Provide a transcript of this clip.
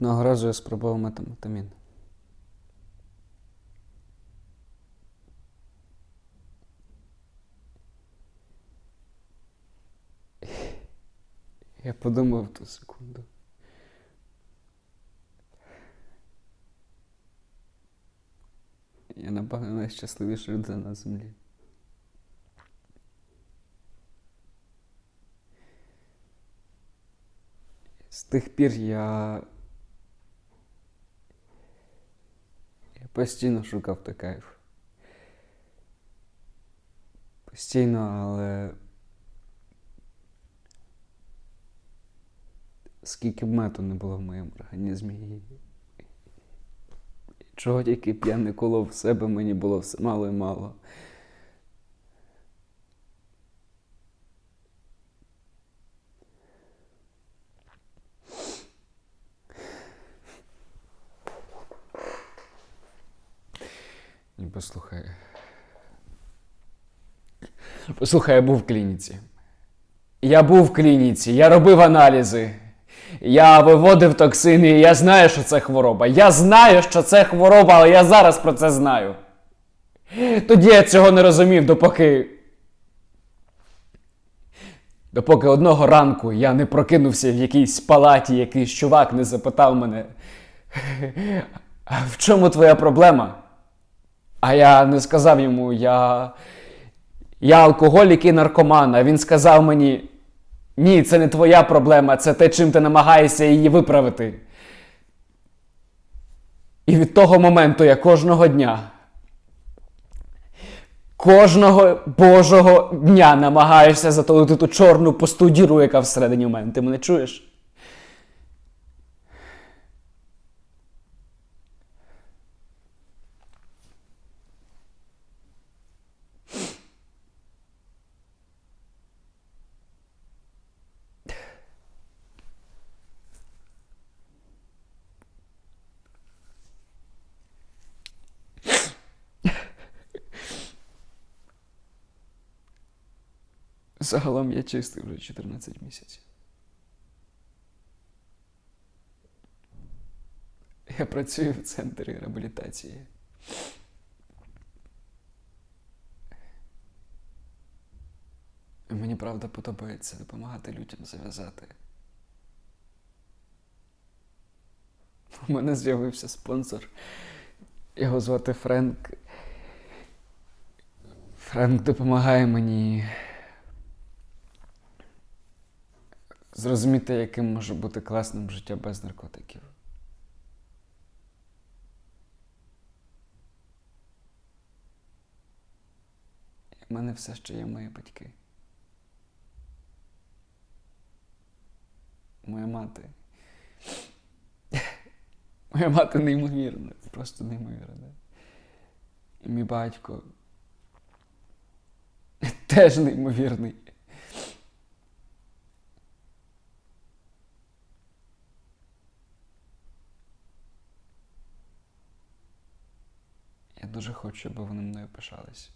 Одного разу я спробував метамфетамін. Я подумав ту секунду. Я напевно найщасливіша людина на землі. З тих пір я. Постійно шукав той кайф. Постійно, але. Скільки б мету не було в моєму організмі. і- Чого тільки б я не колов в себе, мені було все мало і мало. Послухай. Послухай, я був в клініці. Я був в клініці, я робив аналізи. Я виводив токсини, і я знаю, що це хвороба. Я знаю, що це хвороба, але я зараз про це знаю. Тоді я цього не розумів, допоки. Допоки одного ранку я не прокинувся в якійсь палаті, якийсь чувак не запитав мене. А в чому твоя проблема? А я не сказав йому, я. Я алкоголік і наркоман, а він сказав мені: ні, це не твоя проблема, це те, чим ти намагаєшся її виправити. І від того моменту я кожного дня, кожного божого дня намагаюся затолити ту чорну пусту діру, яка всередині в мене. Ти мене чуєш? Загалом я чистий вже 14 місяців. Я працюю в центрі реабілітації. Мені правда подобається допомагати людям зав'язати. У мене з'явився спонсор. Його звати Френк. Френк допомагає мені зрозуміти, яким може бути класним життя без наркотиків. В мене все ще є мої батьки. Моя мати. Моя мати неймовірна, просто неймовірна. І мій батько теж неймовірний. Я дуже хочу, щоб вони мною пишались.